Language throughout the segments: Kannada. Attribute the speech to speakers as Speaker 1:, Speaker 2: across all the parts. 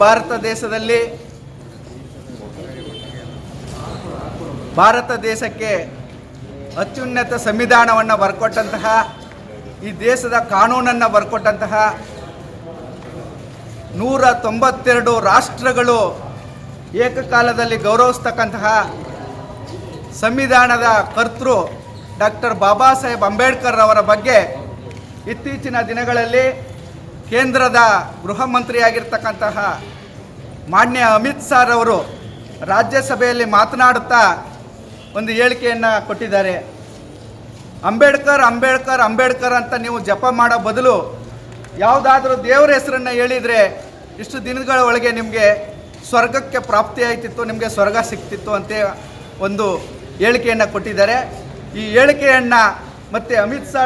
Speaker 1: ಭಾರತ ದೇಶದಲ್ಲಿ ಭಾರತ ದೇಶಕ್ಕೆ ಅತ್ಯುನ್ನತ ಸಂವಿಧಾನವನ್ನು ಬರ್ಕೊಟ್ಟಂತಹ, ಈ ದೇಶದ ಕಾನೂನನ್ನು ಬರ್ಕೊಟ್ಟಂತಹ ನೂರ ತೊಂಬತ್ತೆರಡು ರಾಷ್ಟ್ರಗಳು ಏಕಕಾಲದಲ್ಲಿ ಗೌರವಿಸ್ತಕ್ಕಂತಹ ಸಂವಿಧಾನದ ಕರ್ತೃ ಡಾಕ್ಟರ್ ಬಾಬಾ ಸಾಹೇಬ್ ಅಂಬೇಡ್ಕರ್ ಅವರ ಬಗ್ಗೆ ಇತ್ತೀಚಿನ ದಿನಗಳಲ್ಲಿ ಕೇಂದ್ರದ ಗೃಹ ಮಂತ್ರಿಯಾಗಿರ್ತಕ್ಕಂತಹ ಮಾನ್ಯ ಅಮಿತ್ ಸರ್ ಅವರು ರಾಜ್ಯಸಭೆಯಲ್ಲಿ ಮಾತನಾಡುತ್ತಾ ಒಂದು ಹೇಳಿಕೆಯನ್ನು ಕೊಟ್ಟಿದ್ದಾರೆ. ಅಂಬೇಡ್ಕರ್ ಅಂಬೇಡ್ಕರ್ ಅಂಬೇಡ್ಕರ್ ಅಂತ ನೀವು ಜಪ ಮಾಡೋ ಬದಲು ಯಾವುದಾದ್ರೂ ದೇವರ ಹೆಸರನ್ನು ಹೇಳಿದರೆ ಇಷ್ಟು ದಿನಗಳ ಒಳಗೆ ನಿಮಗೆ ಸ್ವರ್ಗಕ್ಕೆ ಪ್ರಾಪ್ತಿಯಾಯ್ತಿತ್ತು ನಿಮಗೆ ಸ್ವರ್ಗ ಸಿಕ್ತಿತ್ತು ಅಂತ ಒಂದು ಹೇಳಿಕೆಯನ್ನು ಕೊಟ್ಟಿದ್ದಾರೆ. ಈ ಹೇಳಿಕೆಯನ್ನು ಮತ್ತು ಅಮಿತ್ ಶಾ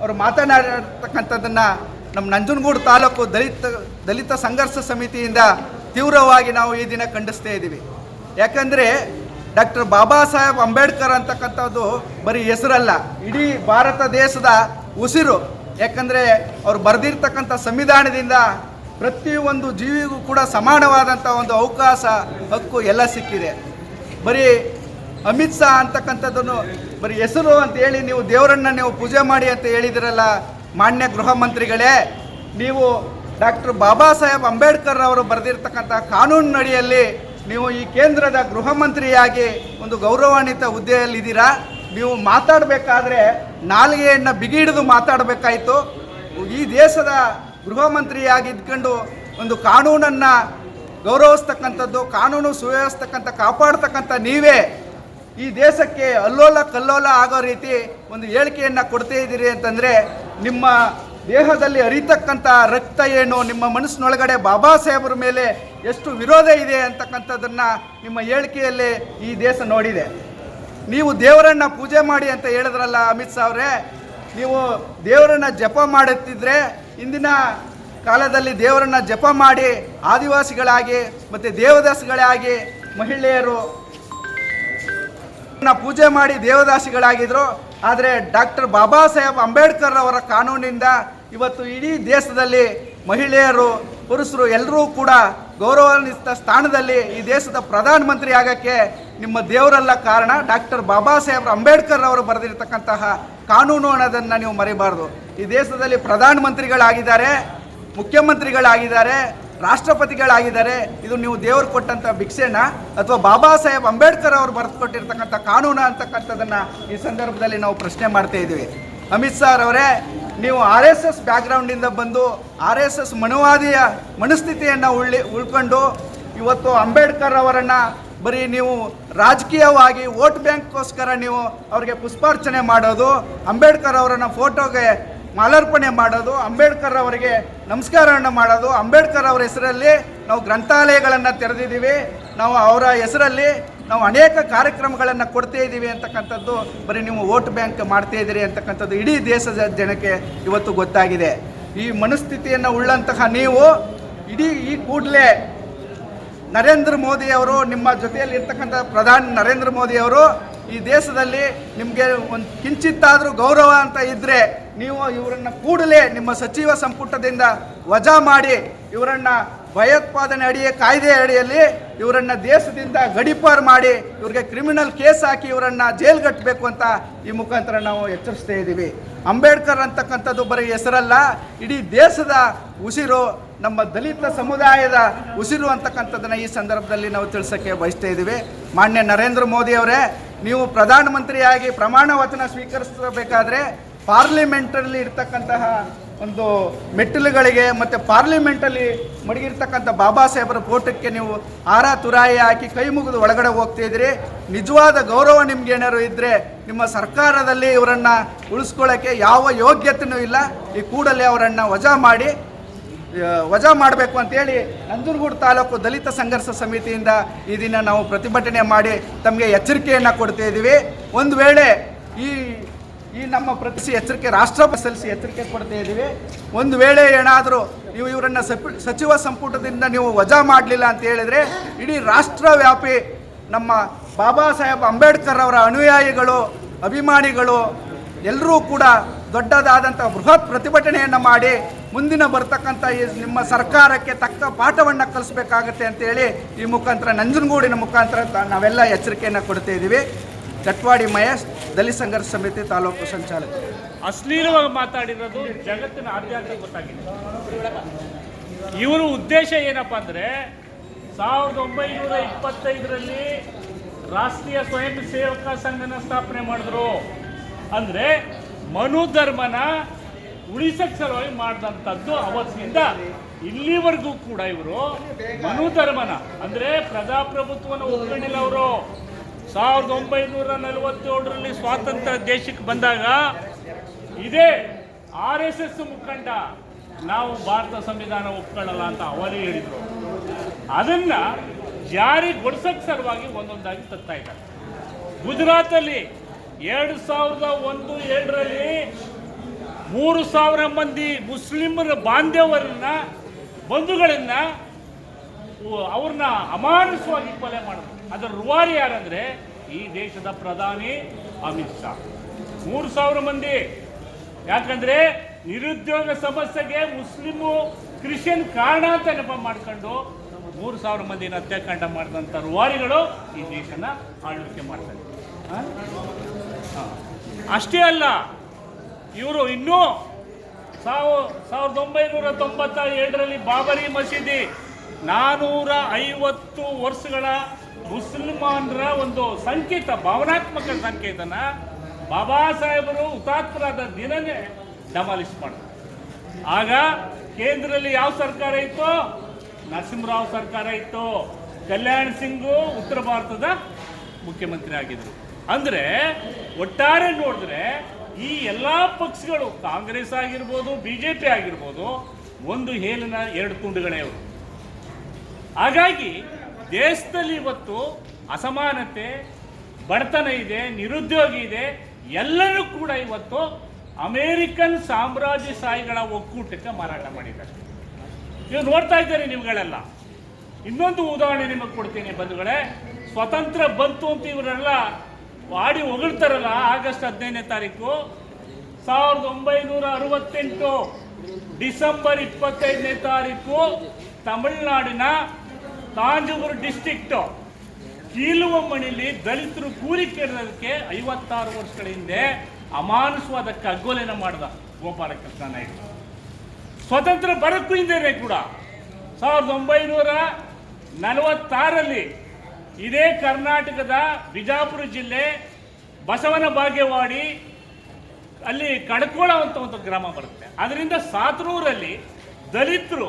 Speaker 1: ಅವರು ಮಾತನಾಡಿರ್ತಕ್ಕಂಥದ್ದನ್ನು ನಮ್ಮ ನಂಜನಗೂಡು ತಾಲೂಕು ದಲಿತ ದಲಿತ ಸಂಘರ್ಷ ಸಮಿತಿಯಿಂದ ತೀವ್ರವಾಗಿ ನಾವು ಈ ದಿನ ಖಂಡಿಸ್ತಾ ಇದ್ದೀವಿ. ಯಾಕಂದರೆ ಡಾಕ್ಟರ್ ಬಾಬಾ ಸಾಹೇಬ್ ಅಂಬೇಡ್ಕರ್ ಅಂತಕ್ಕಂಥದ್ದು ಬರೀ ಹೆಸರಲ್ಲ, ಇಡೀ ಭಾರತ ದೇಶದ ಉಸಿರು. ಯಾಕಂದರೆ ಅವ್ರು ಬರೆದಿರ್ತಕ್ಕಂಥ ಸಂವಿಧಾನದಿಂದ ಪ್ರತಿಯೊಂದು ಜೀವಿಗೂ ಕೂಡ ಸಮಾನವಾದಂಥ ಒಂದು ಅವಕಾಶ, ಹಕ್ಕು ಎಲ್ಲ ಸಿಕ್ಕಿದೆ. ಬರೀ ಅಮಿತ್ ಶಾ ಅಂತಕ್ಕಂಥದ್ದನ್ನು ಬರೀ ಹೆಸರು ಅಂತ ಹೇಳಿ ನೀವು ದೇವರನ್ನ ನೀವು ಪೂಜೆ ಮಾಡಿ ಅಂತ ಹೇಳಿದಿರಲ್ಲ ಮಾನ್ಯ ಗೃಹ ಮಂತ್ರಿಗಳೇ, ನೀವು ಡಾಕ್ಟರ್ ಬಾಬಾ ಸಾಹೇಬ್ ಅಂಬೇಡ್ಕರ್ ಅವರು ಬರೆದಿರ್ತಕ್ಕಂಥ ಕಾನೂನಿನಡಿಯಲ್ಲಿ ನೀವು ಈ ಕೇಂದ್ರದ ಗೃಹ ಮಂತ್ರಿಯಾಗಿ ಒಂದು ಗೌರವಾನ್ವಿತ ಹುದ್ದೆಯಲ್ಲಿದ್ದೀರಾ? ನೀವು ಮಾತಾಡಬೇಕಾದ್ರೆ ನಾಲಿಗೆಯನ್ನು ಬಿಗಿ ಹಿಡಿದು ಮಾತಾಡಬೇಕಾಯಿತು. ಈ ದೇಶದ ಗೃಹ ಮಂತ್ರಿಯಾಗಿ ಇದ್ಕೊಂಡು ಒಂದು ಕಾನೂನನ್ನು ಗೌರವಿಸ್ತಕ್ಕಂಥದ್ದು, ಕಾನೂನು ಸುವ್ಯವಸ್ಥಕ್ಕಂಥ ಕಾಪಾಡ್ತಕ್ಕಂಥ ನೀವೇ ಈ ದೇಶಕ್ಕೆ ಅಲ್ಲೋಲ ಕಲ್ಲೋಲ ಆಗೋ ರೀತಿ ಒಂದು ಹೇಳಿಕೆಯನ್ನು ಕೊಡ್ತಾ ಇದ್ದೀರಿ ಅಂತಂದರೆ ನಿಮ್ಮ ದೇಹದಲ್ಲಿ ಅರಿತಕ್ಕಂಥ ರಕ್ತ ಏನು ನಿಮ್ಮ ಮನಸ್ಸಿನೊಳಗಡೆ ಬಾಬಾ ಸಾಹೇಬರ ಮೇಲೆ ಎಷ್ಟು ವಿರೋಧ ಇದೆ ಅಂತಕ್ಕಂಥದ್ದನ್ನು ನಿಮ್ಮ ಹೇಳಿಕೆಯಲ್ಲಿ ಈ ದೇಶ ನೋಡಿದೆ. ನೀವು ದೇವರನ್ನ ಪೂಜೆ ಮಾಡಿ ಅಂತ ಹೇಳಿದ್ರಲ್ಲ ಅಮಿತ್ ಶಾ ಅವರೇ, ನೀವು ದೇವರನ್ನ ಜಪ ಮಾಡುತ್ತಿದ್ರೆ ಇಂದಿನ ಕಾಲದಲ್ಲಿ ದೇವರನ್ನ ಜಪ ಮಾಡಿ ಆದಿವಾಸಿಗಳಾಗಿ ಮತ್ತು ದೇವದಾಸಿಗಳಾಗಿ ಮಹಿಳೆಯರು ಪೂಜೆ ಮಾಡಿ ದೇವದಾಸಿಗಳಾಗಿದ್ರು. ಆದರೆ ಡಾಕ್ಟರ್ ಬಾಬಾ ಸಾಹೇಬ್ ಅಂಬೇಡ್ಕರ್ ಅವರ ಕಾನೂನಿಂದ ಇವತ್ತು ಇಡೀ ದೇಶದಲ್ಲಿ ಮಹಿಳೆಯರು, ಪುರುಷರು ಎಲ್ಲರೂ ಕೂಡ ಗೌರವಾನ್ವಿತ ಸ್ಥಾನದಲ್ಲಿ ಈ ದೇಶದ ಪ್ರಧಾನಮಂತ್ರಿ ಆಗಕ್ಕೆ ನಿಮ್ಮ ದೇವರಲ್ಲ ಕಾರಣ ಡಾಕ್ಟರ್ ಬಾಬಾ ಸಾಹೇಬ್ ಅಂಬೇಡ್ಕರ್ ಅವರು ಬರೆದಿರ್ತಕ್ಕಂತಹ ಕಾನೂನು ಅನ್ನೋದನ್ನು ನೀವು ಮರಿಬಾರ್ದು. ಈ ದೇಶದಲ್ಲಿ ಪ್ರಧಾನಮಂತ್ರಿಗಳಾಗಿದ್ದಾರೆ ಮುಖ್ಯಮಂತ್ರಿಗಳಾಗಿದ್ದಾರೆ, ರಾಷ್ಟ್ರಪತಿಗಳಾಗಿದ್ದಾರೆ. ಇದು ನೀವು ದೇವರು ಕೊಟ್ಟಂಥ ಭಿಕ್ಷೆನ ಅಥವಾ ಬಾಬಾ ಸಾಹೇಬ್ ಅಂಬೇಡ್ಕರ್ ಅವರು ಬರೆದು ಕೊಟ್ಟಿರ್ತಕ್ಕಂಥ ಕಾನೂನು ಅಂತಕ್ಕಂಥದ್ದನ್ನು ಈ ಸಂದರ್ಭದಲ್ಲಿ ನಾವು ಪ್ರಶ್ನೆ ಮಾಡ್ತಾ ಇದ್ದೀವಿ. ಅಮಿತ್ ಸರ್ ಅವರೇ ನೀವು ಆರ್ ಎಸ್ ಎಸ್ ಬ್ಯಾಕ್ಗ್ರೌಂಡಿಂದ ಬಂದು ಆರ್ ಎಸ್ ಎಸ್ ಮನುವಾದಿಯ ಮನಸ್ಥಿತಿಯನ್ನು ಉಳ್ಳಿ, ಉಳ್ಕೊಂಡು ಇವತ್ತು ಅಂಬೇಡ್ಕರ್ ಅವರನ್ನು ಬರೀ ನೀವು ರಾಜಕೀಯವಾಗಿ ವೋಟ್ ಬ್ಯಾಂಕ್ಗೋಸ್ಕರ ನೀವು ಅವರಿಗೆ ಪುಷ್ಪಾರ್ಚನೆ ಮಾಡೋದು, ಅಂಬೇಡ್ಕರ್ ಅವರನ್ನು ಫೋಟೋಗೆ ಮಾಲಾರ್ಪಣೆ ಮಾಡೋದು, ಅಂಬೇಡ್ಕರ್ ಅವರಿಗೆ ನಮಸ್ಕಾರವನ್ನು ಮಾಡೋದು, ಅಂಬೇಡ್ಕರ್ ಅವರ ಹೆಸರಲ್ಲಿ ನಾವು ಗ್ರಂಥಾಲಯಗಳನ್ನು ತೆರೆದಿದ್ದೀವಿ, ನಾವು ಅವರ ಹೆಸರಲ್ಲಿ ನಾವು ಅನೇಕ ಕಾರ್ಯಕ್ರಮಗಳನ್ನು ಕೊಡ್ತಾ ಇದ್ದೀವಿ ಅಂತಕ್ಕಂಥದ್ದು. ಬರೀ ನೀವು ವೋಟ್ ಬ್ಯಾಂಕ್ ಮಾಡ್ತಾ ಇದ್ದೀರಿ ಅಂತಕ್ಕಂಥದ್ದು ಇಡೀ ದೇಶದ ಜನಕ್ಕೆ ಇವತ್ತು ಗೊತ್ತಾಗಿದೆ. ಈ ಮನಸ್ಥಿತಿಯನ್ನು ಉಳ್ಳಂತಹ ನೀವು ಇಡೀ ಈ ಕೂಡಲೇ ನರೇಂದ್ರ ಮೋದಿ ಅವರು ನಿಮ್ಮ ಜೊತೆಯಲ್ಲಿ ಇರ್ತಕ್ಕಂಥ ಪ್ರಧಾನಿ ನರೇಂದ್ರ ಮೋದಿ ಅವರು ಈ ದೇಶದಲ್ಲಿ ನಿಮಗೆ ಒಂದು ಕಿಂಚಿತ್ತಾದರೂ ಗೌರವ ಅಂತ ಇದ್ದರೆ ನೀವು ಇವರನ್ನು ಕೂಡಲೇ ನಿಮ್ಮ ಸಚಿವ ಸಂಪುಟದಿಂದ ವಜಾ ಮಾಡಿ ಇವರನ್ನು ಭಯೋತ್ಪಾದನೆ ಅಡಿಯ, ಕಾಯ್ದೆ ಅಡಿಯಲ್ಲಿ ಇವರನ್ನ ದೇಶದಿಂದ ಗಡಿಪಾರು ಮಾಡಿ ಇವ್ರಿಗೆ ಕ್ರಿಮಿನಲ್ ಕೇಸ್ ಹಾಕಿ ಇವರನ್ನ ಜೈಲ್ ಕಟ್ಟಬೇಕು ಅಂತ ಈ ಮುಖಾಂತರ ನಾವು ಎಚ್ಚರಿಸ್ತಾ ಇದ್ದೀವಿ. ಅಂಬೇಡ್ಕರ್ ಅಂತಕ್ಕಂಥದ್ದು ಬರೀ ಹೆಸರಲ್ಲ, ಇಡೀ ದೇಶದ ಉಸಿರು, ನಮ್ಮ ದಲಿತ ಸಮುದಾಯದ ಉಸಿರು ಅಂತಕ್ಕಂಥದ್ದನ್ನು ಈ ಸಂದರ್ಭದಲ್ಲಿ ನಾವು ತಿಳಿಸೋಕ್ಕೆ ಬಯಸ್ತಾ ಇದ್ದೀವಿ. ಮಾನ್ಯ ನರೇಂದ್ರ ಮೋದಿ ಅವರೇ, ನೀವು ಪ್ರಧಾನಮಂತ್ರಿಯಾಗಿ ಪ್ರಮಾಣ ವಚನ ಸ್ವೀಕರಿಸಬೇಕಾದ್ರೆ ಪಾರ್ಲಿಮೆಂಟಲ್ಲಿ ಇರ್ತಕ್ಕಂತಹ ಒಂದು ಮೆಟ್ಟಿಲುಗಳಿಗೆ ಮತ್ತು ಪಾರ್ಲಿಮೆಂಟಲ್ಲಿ ಮಡಗಿರ್ತಕ್ಕಂಥ ಬಾಬಾ ಸಾಹೇಬರ ಫೋಟೋಕ್ಕೆ ನೀವು ಆರ ತುರಾಯಿ ಹಾಕಿ ಕೈ ಮುಗಿದು ಒಳಗಡೆ ಹೋಗ್ತಾ ಇದ್ದೀರಿ. ನಿಜವಾದ ಗೌರವ ನಿಮ್ಗೆ ಏನಾದ್ರು ಇದ್ದರೆ ನಿಮ್ಮ ಸರ್ಕಾರದಲ್ಲಿ ಇವರನ್ನು ಉಳಿಸ್ಕೊಳ್ಳೋಕ್ಕೆ ಯಾವ ಯೋಗ್ಯತೆಯೂ ಇಲ್ಲ. ಈ ಕೂಡಲೇ ಅವರನ್ನು ವಜಾ ಮಾಡಿ ವಜಾ ಮಾಡಬೇಕು ಅಂತೇಳಿ ನಂಜನಗೂಡು ತಾಲೂಕು ದಲಿತ ಸಂಘರ್ಷ ಸಮಿತಿಯಿಂದ ಈ ದಿನ ನಾವು ಪ್ರತಿಭಟನೆ ಮಾಡಿ ತಮಗೆ ಎಚ್ಚರಿಕೆಯನ್ನು ಕೊಡ್ತಾ ಇದ್ದೀವಿ. ಒಂದು ವೇಳೆ ಈ ಈ ನಮ್ಮ ಪ್ರತಿಸಿ ಎಚ್ಚರಿಕೆ ರಾಷ್ಟ್ರ ಸಲ್ಲಿಸಿ ಎಚ್ಚರಿಕೆ ಕೊಡ್ತಾ ಇದ್ದೀವಿ. ಒಂದು ವೇಳೆ ಏನಾದರೂ ನೀವು ಇವರನ್ನು ಸಚಿವ ಸಂಪುಟದಿಂದ ನೀವು ವಜಾ ಮಾಡಲಿಲ್ಲ ಅಂತ ಹೇಳಿದರೆ ಇಡೀ ರಾಷ್ಟ್ರವ್ಯಾಪಿ ನಮ್ಮ ಬಾಬಾ ಸಾಹೇಬ್ ಅಂಬೇಡ್ಕರ್ ಅವರ ಅನುಯಾಯಿಗಳು, ಅಭಿಮಾನಿಗಳು ಎಲ್ಲರೂ ಕೂಡ ದೊಡ್ಡದಾದಂಥ ಬೃಹತ್ ಪ್ರತಿಭಟನೆಯನ್ನು ಮಾಡಿ ಮುಂದಿನ ಬರ್ತಕ್ಕಂಥ ಈ ನಿಮ್ಮ ಸರ್ಕಾರಕ್ಕೆ ತಕ್ಕ ಪಾಠವನ್ನು ಕಲಿಸ್ಬೇಕಾಗತ್ತೆ ಅಂತೇಳಿ ಈ ಮುಖಾಂತರ ನಂಜನಗೂಡಿನ ಮುಖಾಂತರ ನಾವೆಲ್ಲ ಎಚ್ಚರಿಕೆಯನ್ನು ಕೊಡ್ತಾ ಇದ್ದೀವಿ. ಚಟ್ವಾಡಿ ಮಹೇಶ್, ದಲಿತ ಸಂಘರ್ಷ ಸಮಿತಿ ತಾಲೂಕು ಸಂಚಾಲಕ.
Speaker 2: ಅಶ್ಲೀಲವಾಗಿ ಮಾತಾಡಿರೋದು ಜಗತ್ತಿನ ಆದ್ಯಾತ ಗೊತ್ತಾಗಿದೆ. ಇವರ ಉದ್ದೇಶ ಏನಪ್ಪ ಅಂದರೆ, ಸಾವಿರದ ಒಂಬೈನೂರ ಇಪ್ಪತ್ತೈದರಲ್ಲಿ ರಾಷ್ಟ್ರೀಯ ಸ್ವಯಂ ಸೇವಕ ಸಂಘನ ಸ್ಥಾಪನೆ ಮಾಡಿದ್ರು. ಅಂದ್ರೆ ಮನು ಧರ್ಮನ ಉಳಿಸಕ್ ಸಲುವಾಗಿ ಮಾಡಿದಂಥದ್ದು ಅವತ್ತಿನಿಂದ ಇಲ್ಲಿವರೆಗೂ ಕೂಡ ಇವರು ಮನು ಧರ್ಮನ, ಅಂದ್ರೆ ಪ್ರಜಾಪ್ರಭುತ್ವನ ಒಗ್ಗಣ್ಣಿಲ್ಲ ಅವರು ಸಾವಿರದ ಒಂಬೈನೂರ ನಲವತ್ತೇಳರಲ್ಲಿ ಸ್ವಾತಂತ್ರ್ಯ ದೇಶಕ್ಕೆ ಬಂದಾಗ ಇದೇ ಆರ್ ಎಸ್ ಎಸ್ ಮುಖಂಡ ನಾವು ಭಾರತ ಸಂವಿಧಾನ ಒಪ್ಕೊಳ್ಳಲ್ಲ ಅಂತ ಅವರೇ ಹೇಳಿದ್ರು. ಅದನ್ನ ಜಾರಿಗೊಳಿಸಕ್ ಸಲುವಾಗಿ ಒಂದೊಂದಾಗಿ ತತ್ತಾ ಇದ್ದಾರೆ. ಗುಜರಾತಲ್ಲಿ ಎರಡು ಸಾವಿರದ ಒಂದು, ಎರಡರಲ್ಲಿ ಮೂರು ಸಾವಿರ ಮಂದಿ ಮುಸ್ಲಿಮರ ಬಾಂಧವರನ್ನ, ಬಂಧುಗಳನ್ನ ಅವ್ರನ್ನ ಅಮಾನುಷವಾಗಿ ಕೊಲೆ ಮಾಡಿದ್ರು ಅದರ ರುವಾರಿ ಯಾರಂದ್ರೆ ಈ ದೇಶದ ಪ್ರಧಾನಿ ಅಮಿತ್ ಶಾ. ಮೂರು ಸಾವಿರ ಮಂದಿ. ಯಾಕಂದ್ರೆ ನಿರುದ್ಯೋಗ ಸಮಸ್ಯೆಗೆ ಮುಸ್ಲಿಮು ಕ್ರಿಶ್ಚಿಯನ್ ಕಾರಣ ಅಂತ ನೆಪ ಮಾಡ್ಕೊಂಡು ಮೂರು ಸಾವಿರ ಮಂದಿನ ಹತ್ಯಾಕಾಂಡ ಮಾಡಿದಂಥ ರುವಾರಿಗಳು ಈ ದೇಶನ ಆಳ್ವಿಕೆ ಮಾಡ್ತಾರೆ. ಅಷ್ಟೇ ಅಲ್ಲ, ಇವರು ಇನ್ನೂ ಸಾವು ಸಾವಿರದ ಒಂಬೈನೂರ ತೊಂಬತ್ತ ಏಳರಲ್ಲಿ ಬಾಬರಿ ಮಸೀದಿ ನಾನೂರ ಐವತ್ತು ವರ್ಷಗಳ ಮುಸಲ್ಮಾನರ ಒಂದು ಸಂಕೇತ, ಭಾವನಾತ್ಮಕ ಸಂಕೇತನ ಬಾಬಾ ಸಾಹೇಬರು ಹುತಾತ್ಮರಾದ ದಿನನೇ ಡಮಾಲಿಸ್ ಮಾಡಿದ್ರು. ಆಗ ಕೇಂದ್ರದಲ್ಲಿ ಯಾವ ಸರ್ಕಾರ ಇತ್ತು? ನರಸಿಂಹರಾವ್ ಸರ್ಕಾರ ಇತ್ತು. ಕಲ್ಯಾಣ್ ಸಿಂಗ್ ಉತ್ತರ ಭಾರತದ ಮುಖ್ಯಮಂತ್ರಿ ಆಗಿದ್ರು. ಅಂದ್ರೆ ಒಟ್ಟಾರೆ ನೋಡಿದ್ರೆ ಈ ಎಲ್ಲಾ ಪಕ್ಷಗಳು, ಕಾಂಗ್ರೆಸ್ ಆಗಿರ್ಬೋದು, ಬಿಜೆಪಿ ಆಗಿರ್ಬೋದು, ಒಂದು ಹೇಲಿನ ಎರಡು ತುಂಡುಗಳೇ ಅವರು. ಹಾಗಾಗಿ ದೇಶದಲ್ಲಿ ಇವತ್ತು ಅಸಮಾನತೆ, ಬಡತನ ಇದೆ, ನಿರುದ್ಯೋಗಿ ಇದೆ, ಎಲ್ಲರೂ ಕೂಡ ಇವತ್ತು ಅಮೇರಿಕನ್ ಸಾಮ್ರಾಜ್ಯಶಾಹಿಗಳ ಒಕ್ಕೂಟಕ್ಕೆ ಮಾರಾಟ ಮಾಡಿದ್ದಾರೆ. ನೀವು ನೋಡ್ತಾ ಇದ್ದೀರಿ ನಿಮ್ಗಳೆಲ್ಲ. ಇನ್ನೊಂದು ಉದಾಹರಣೆ ನಿಮಗೆ ಕೊಡ್ತೀನಿ ಬಂಧುಗಳೇ. ಸ್ವತಂತ್ರ ಬಂತು ಅಂತ ಇವರೆಲ್ಲ ಆಡಿ ಹೊಗಳ್ತಾರಲ್ಲ ಆಗಸ್ಟ್ ಹದಿನೈದನೇ ತಾರೀಕು. ಸಾವಿರದ ಒಂಬೈನೂರ ಅರವತ್ತೆಂಟು ಡಿಸೆಂಬರ್ ಇಪ್ಪತ್ತೈದನೇ ತಾರೀಕು ತಮಿಳುನಾಡಿನ ತಾಂಜೂರು ಕೀಲುವ ಮಣಿಲಿ ದಲಿತರು ಕೂಲಿ ಕೇಳೋದಕ್ಕೆ ಐವತ್ತಾರು ವರ್ಷಗಳ ಹಿಂದೆ ಅಮಾನುಷವಾದ ಕಗ್ಗೋಲೆನ ಮಾಡಿದ ಗೋಪಾಲಕೃಷ್ಣ ನಾಯ್ಡು ಸ್ವತಂತ್ರ ಬರಕ್ಕೂ ಹಿಂದೆನೆ ಕೂಡ. ಸಾವಿರದ ಒಂಬೈನೂರ ನಲವತ್ತಾರಲ್ಲಿ ಇದೇ ಕರ್ನಾಟಕದ ಬಿಜಾಪುರ ಜಿಲ್ಲೆ ಬಸವನ ಬಾಗೇವಾಡಿ ಅಲ್ಲಿ ಕಡ್ಕೋಳ ಅಂತ ಒಂದು ಗ್ರಾಮ ಬರುತ್ತೆ. ಅದರಿಂದ ಸಾತನೂರಲ್ಲಿ ದಲಿತರು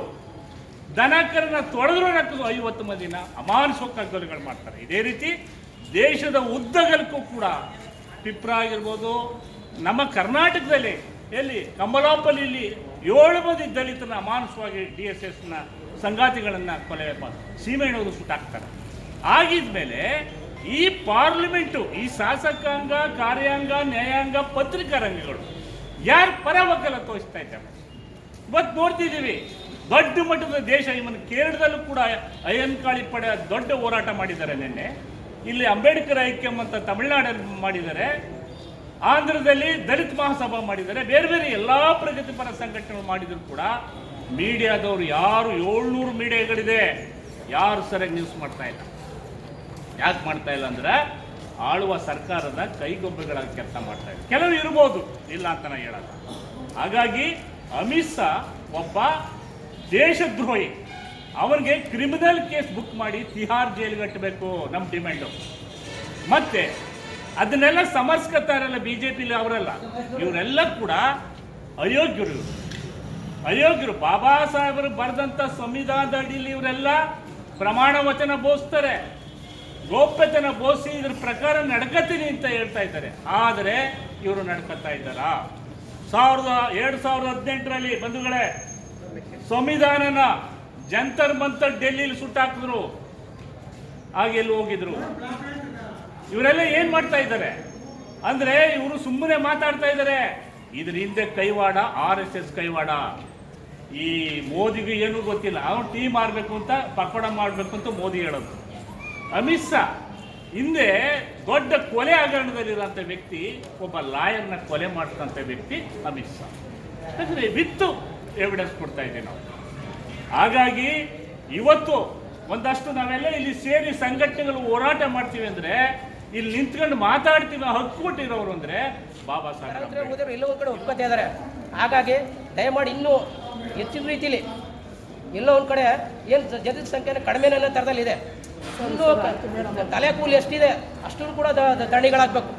Speaker 2: ದನಕರನ್ನ ತೊಳೆದ್ರು ನಕ್ಕದು ಐವತ್ತು ಮಂದಿನ ಅಮಾನುಷ ಕಗ್ಗಲುಗಳು ಮಾಡ್ತಾರೆ. ಇದೇ ರೀತಿ ದೇಶದ ಉದ್ದಗಲಕ್ಕೂ ಕೂಡ ಪಿಪ್ರ ಆಗಿರ್ಬೋದು, ನಮ್ಮ ಕರ್ನಾಟಕದಲ್ಲಿ ಎಲ್ಲಿ ಕಂಬಲಾಪಲ್ಲಿ ಏಳು ಮಂದಿ ದಲಿತನ ಅಮಾನುಷವಾಗಿ ಡಿ ಎಸ್ ಎಸ್ನ ಸಂಗಾತಿಗಳನ್ನು ಕೊಲೆ ಸೀಮೆಣ್ಣವರು ಸುಟ್ಟಾಕ್ತಾರೆ. ಆಗಿದ್ಮೇಲೆ ಈ ಪಾರ್ಲಿಮೆಂಟು, ಈ ಶಾಸಕಾಂಗ, ಕಾರ್ಯಾಂಗ, ನ್ಯಾಯಾಂಗ ಪತ್ರಿಕಾ ರಂಗಗಳು ಯಾರು ಪರ ವಕಲ ತೋರಿಸ್ತಾ ಇದ್ದಾರೆ? ಇವತ್ತು ನೋಡ್ತಿದ್ದೀವಿ. ದೊಡ್ಡ ಮಟ್ಟದ ದೇಶ ಇವನ್ ಕೇರಳದಲ್ಲೂ ಕೂಡ ಅಯ್ಯಂಕಾಳಿ ಪಡೆ ದೊಡ್ಡ ಹೋರಾಟ ಮಾಡಿದ್ದಾರೆ ನಿನ್ನೆ. ಇಲ್ಲಿ ಅಂಬೇಡ್ಕರ್ ಐಕ್ಯಂ ಅಂತ ತಮಿಳುನಾಡಲ್ಲಿ ಮಾಡಿದ್ದಾರೆ. ಆಂಧ್ರದಲ್ಲಿ ದಲಿತ ಮಹಾಸಭಾ ಮಾಡಿದ್ದಾರೆ. ಬೇರೆ ಬೇರೆ ಎಲ್ಲ ಪ್ರಗತಿಪರ ಸಂಘಟನೆಗಳು ಮಾಡಿದ್ರು ಕೂಡ ಮೀಡಿಯಾದವರು ಯಾರು ಏಳ್ನೂರು ಮೀಡಿಯಾಗಳಿದೆ. ಯಾರು ಸರಿಯಾಗಿ ನ್ಯೂಸ್ ಮಾಡ್ತಾ ಇಲ್ಲ. ಯಾಕೆ ಮಾಡ್ತಾ ಇಲ್ಲ ಅಂದ್ರೆ ಆಳುವ ಸರ್ಕಾರದ ಕೈಗೊಬ್ಬೆಗಳಾಗಿ ಕೆಲಸ ಮಾಡ್ತಾ ಇದೆ ಕೆಲವರು ಇರ್ಬೋದು. ಇಲ್ಲ ಅಂತ ನಾನು ಹೇಳಲ್ಲ. ಹಾಗಾಗಿ ಅಮಿತ್ ಶಾ ಒಬ್ಬ ದೇಶದ್ರೋಹಿ. ಅವನಿಗೆ ಕ್ರಿಮಿನಲ್ ಕೇಸ್ ಬುಕ್ ಮಾಡಿ ತಿಹಾರ್ ಜೈಲಿಗೆ ಕಟ್ಟಬೇಕು ನಮ್ಮ ಡಿಮ್ಯಾಂಡು ಮತ್ತೆ ಅದನ್ನೆಲ್ಲ ಸಮರ್ಸ್ಕೊತಾರಲ್ಲ ಬಿ ಜೆ ಪಿಲಿ ಅವರೆಲ್ಲ. ಇವರೆಲ್ಲ ಕೂಡ ಅಯೋಗ್ಯರು. ಅಯೋಗ್ಯರು. ಬಾಬಾ ಸಾಹೇಬರು ಬರೆದಂಥ ಸಂವಿಧಾನದ ಅಡಿಯಲ್ಲಿ ಇವರೆಲ್ಲ ಪ್ರಮಾಣ ವಚನ ಬೋಧಿಸ್ತಾರೆ ಗೋಪ್ಯತನ ಬೋಸಿ ಇದ್ರ ಪ್ರಕಾರ ನಡ್ಕತೀನಿ ಅಂತ ಹೇಳ್ತಾ ಇದ್ದಾರೆ. ಆದರೆ ಇವರು ನಡ್ಕತ್ತಾ ಇದ್ದಾರಾ? ಸಾವಿರದ, ಎರಡು ಸಾವಿರದ ಹದಿನೆಂಟರಲ್ಲಿ ಬಂಧುಗಳೇ ಸಂವಿಧಾನನ ಜಂತರ್ ಮಂತರ್ ಡೆಲ್ಲಿಲಿ ಸುಟ್ಟಾಕಿದ್ರು ಹಾಗೆ ಎಲ್ಲಿ ಹೋಗಿದ್ರು. ಇವರೆಲ್ಲ ಏನು ಮಾಡ್ತಾ ಇದ್ದಾರೆ? ಅಂದ್ರೆ ಇವರು ಸುಮ್ಮನೆ ಮಾತಾಡ್ತಾ ಇದ್ದಾರೆ. ಇದ್ರ ಹಿಂದೆ ಕೈವಾಡ, ಆರ್ ಎಸ್ ಎಸ್ ಕೈವಾಡ. ಈ ಮೋದಿಗೆ ಏನೂ ಗೊತ್ತಿಲ್ಲ. ಅವನು ಟೀ ಮಾಡಬೇಕು ಅಂತ, ಪಕೋಡ ಮಾಡಬೇಕು ಅಂತ ಮೋದಿ ಹೇಳೋದು. ಅಮಿತ್ ಶಾ ಹಿಂದೆ ದೊಡ್ಡ ಕೊಲೆ ಹಗರಣದಲ್ಲಿರೋಂಥ ವ್ಯಕ್ತಿ, ಒಬ್ಬ ಲಾಯರ್ನ ಕೊಲೆ ಮಾಡ್ತಂಥ ವ್ಯಕ್ತಿ ಅಮಿತ್ ಶಾ. ಯಾಕಂದ್ರೆ ವಿತ್ತು ಎವಿಡೆನ್ಸ್ ಕೊಡ್ತಾ ಇದ್ದೀವಿ ನಾವು. ಹಾಗಾಗಿ ಇವತ್ತು ಒಂದಷ್ಟು ನಾವೆಲ್ಲ ಇಲ್ಲಿ ಸೇರಿ ಸಂಘಟನೆಗಳು ಹೋರಾಟ ಮಾಡ್ತೀವಿ ಅಂದ್ರೆ ಇಲ್ಲಿ ನಿಂತ್ಕೊಂಡು ಮಾತಾಡ್ತೀವಿ ಹಕ್ಕು ಕೊಟ್ಟಿರೋರು ಅಂದ್ರೆ ಬಾಬಾ ಸಾಹೇಬ್
Speaker 3: ಎಲ್ಲವೂ ಕಡೆ ಒಪ್ಕೋತಾ ಇದ್ದಾರೆ. ಹಾಗಾಗಿ ದಯಮಾಡಿ ಇನ್ನೂ ಹೆಚ್ಚಿನ ರೀತಿಲಿ ಎಲ್ಲೋ ಒಂದು ಕಡೆ ಏನು ಜನರ ಸಂಖ್ಯೆ ಕಡಿಮೆ ಅನ್ನೋ ಥರದಲ್ಲಿದೆ ತಲೆ ಕೂಲಿ ಎಷ್ಟಿದೆ ಅಷ್ಟು ಕೂಡ ದ- ದ- ದಂಡಿಗಳಾಗಬೇಕು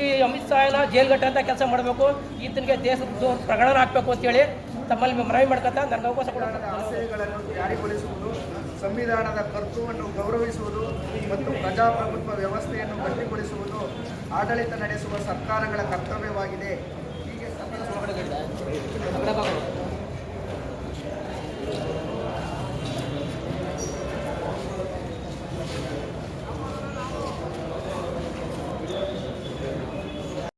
Speaker 3: ಈ ಅಮಿತ್ ಶಾನ ಜೈಲ್ಗಟ್ಟ ಅಂತ ಕೆಲಸ ಮಾಡಬೇಕು. ಈತನಿಗೆ ದೇಶದ ಪ್ರಕರಣ ಹಾಕಬೇಕು ಅಂತೇಳಿ ತಮ್ಮಲ್ಲಿ ಮನವಿ ಮಾಡ್ಕೊತ ನನಗೆ ಅವಕಾಶ
Speaker 1: ಜಾರಿಗೊಳಿಸುವುದು, ಸಂವಿಧಾನದ ಕರ್ತವ್ಯವನ್ನು ಗೌರವಿಸುವುದು ಮತ್ತು ಪ್ರಜಾಪ್ರಭುತ್ವ ವ್ಯವಸ್ಥೆಯನ್ನು ಗಟ್ಟಿಗೊಳಿಸುವುದು ಆಡಳಿತ ನಡೆಸುವ ಸರ್ಕಾರಗಳ ಕರ್ತವ್ಯವಾಗಿದೆ. ಹೀಗೆ